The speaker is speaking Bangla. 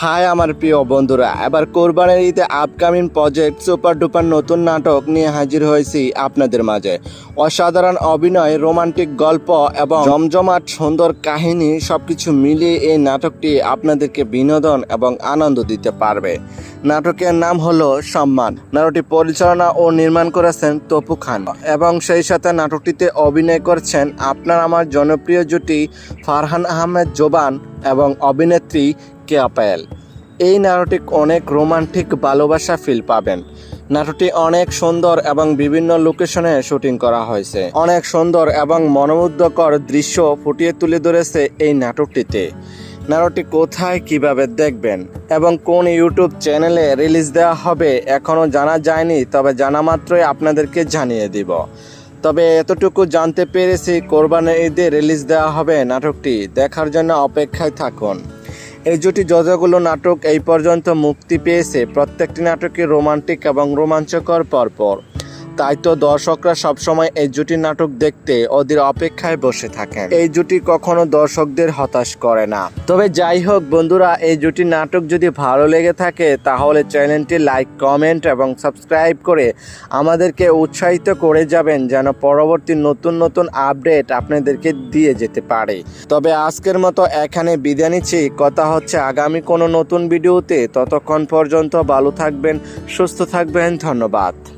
হাই আমার প্রিয় বন্ধুরা, এবার কোরবানের ঈদে আপকামিং প্রজেক্ট সুপার ডুপার নতুন নাটক নিয়ে হাজির হয়েছি আপনাদের মাঝে। অসাধারণ অভিনয় রোমান্টিক গল্প এবং জমজমাট সুন্দর কাহিনী সবকিছু মিলিয়ে এই নাটকটি আপনাদেরকে বিনোদন এবং আনন্দ দিতে পারবে। নাটকের নাম হলো সম্মান। নাটকটি পরিচালনা ও নির্মাণ করেছেন তপু খান এবং সেই সাথে নাটকটিতে অভিনয় করছেন আপনার আমার জনপ্রিয় জুটি ফারহান আহমেদ জোবান এবং অভিনেত্রী কেয়া পায়েল এই নাটকটি অনেক রোমান্টিক ভালোবাসা ফিল পাবেন। নাটকটি অনেক সুন্দর এবং বিভিন্ন লোকেশনে শুটিং করা হয়েছে। অনেক সুন্দর এবং মনোমুগ্ধকর দৃশ্য ফুটিয়ে তুলে ধরেছে এই নাটকটিতে। নাটকটি কোথায় কীভাবে দেখবেন এবং কোন ইউটিউব চ্যানেলে রিলিজ দেওয়া হবে এখনও জানা যায়নি, তবে জানা মাত্রই আপনাদেরকে জানিয়ে দিব। তবে এতটুকু জানতে পেরেছি কোরবানের ঈদে রিলিজ দেওয়া হবে নাটকটি। দেখার জন্য অপেক্ষায় থাকুন। এই জুটি যতগুলো নাটক এই পর্যন্ত মুক্তি পেয়েছে প্রত্যেকটি নাটকই রোমান্টিক এবং রোমাঞ্চকর পরপর। তাই তো দর্শকরা সবসময় এই জুটির নাটক দেখতে ওদের অপেক্ষায় বসে থাকেন। এই জুটি কখনো দর্শকদের হতাশ করে না। তবে যাই হোক বন্ধুরা, এই জুটির নাটক যদি ভালো লেগে থাকে, তাহলে চ্যানেলটি লাইক, কমেন্ট এবং সাবস্ক্রাইব করে আমাদেরকে উৎসাহিত করে যাবেন যেন পরবর্তী নতুন নতুন আপডেট আপনাদেরকে দিয়ে যেতে পারে। তবে আজকের মতো এখানে বিদায় নিচ্ছি। কথা হচ্ছে আগামী কোনো নতুন ভিডিওতে। ততক্ষণ পর্যন্ত ভালো থাকবেন, সুস্থ থাকবেন। ধন্যবাদ।